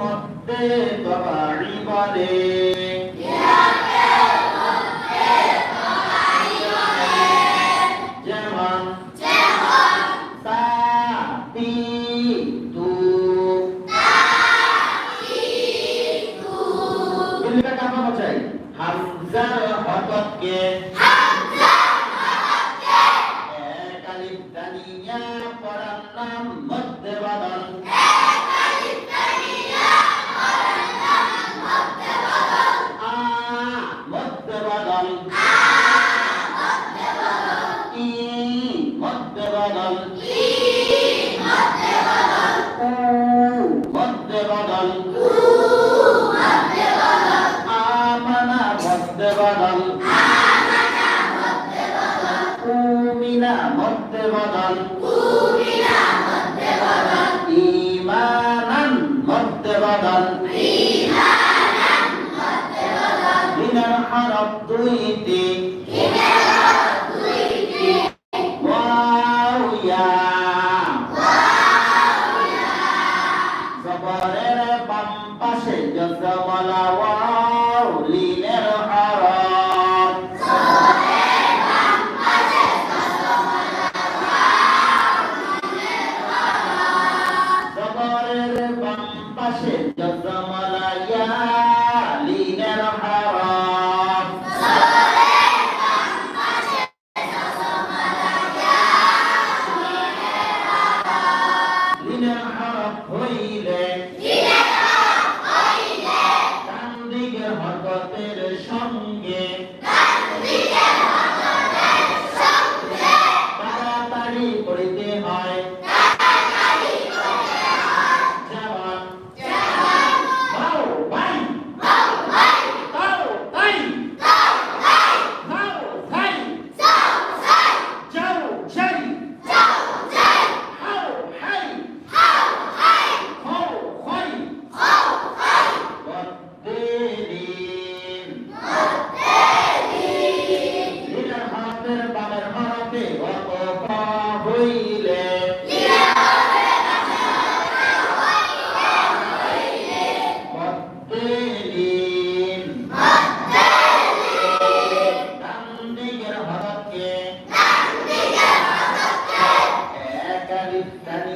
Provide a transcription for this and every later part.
মধ্যে তোমারি বলে। যেমন তাতি তু তাতি তু কাকা চাই? হামজার হতকে বদল বিধান হরফ দুইতে Tá da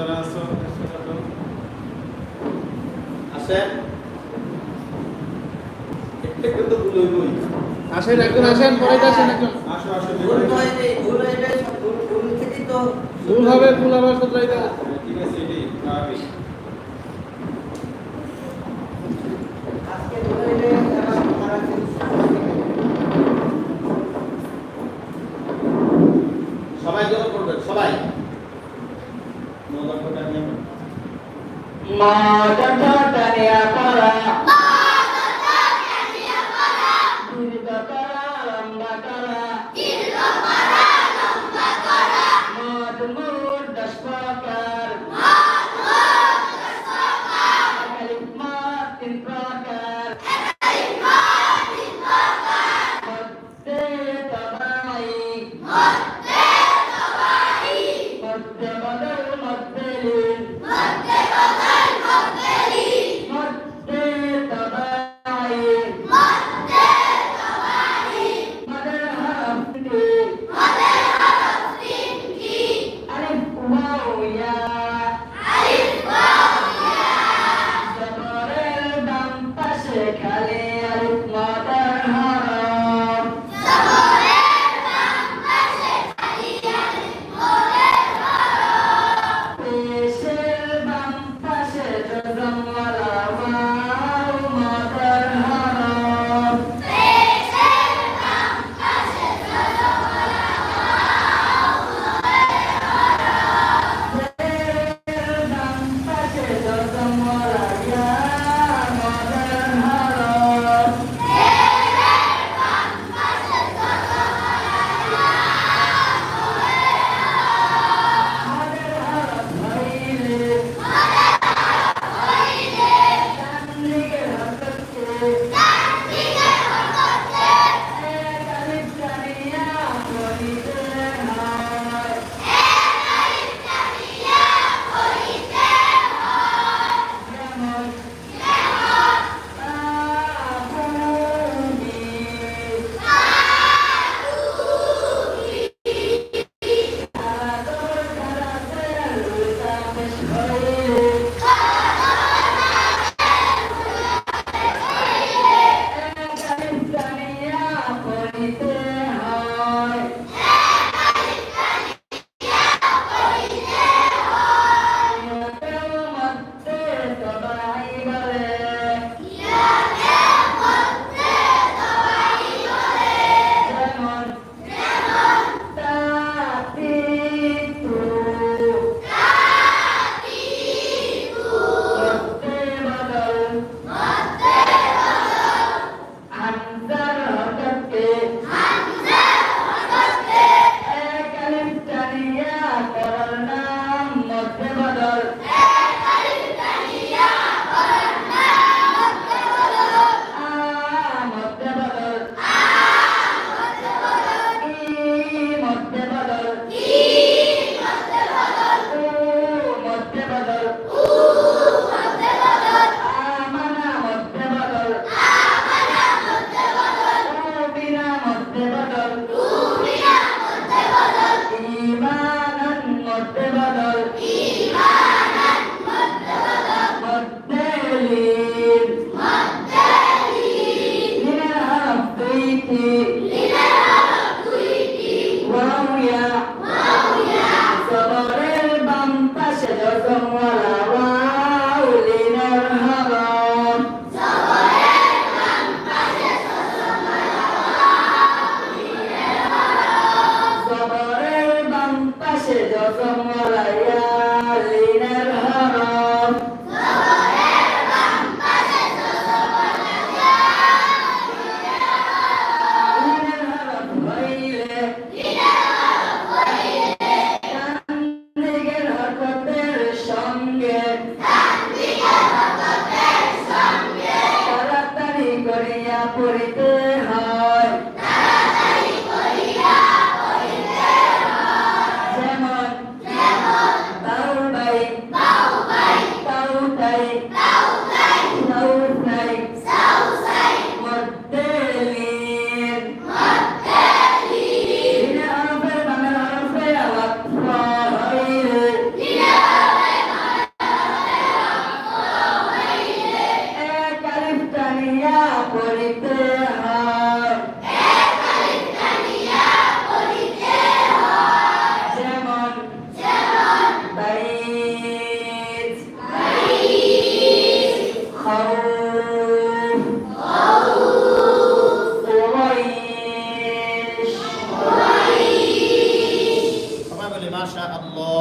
যারা আছো আসেন। একটা ভুল পরে আসেন একজন আসো ভুল হয় ভুল হইবে ভুল ভুল তো ভুল হবে ভুল আবার শুধরাই মা No!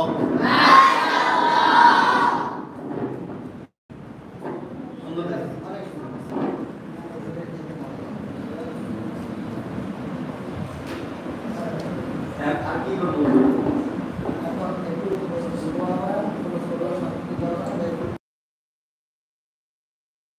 没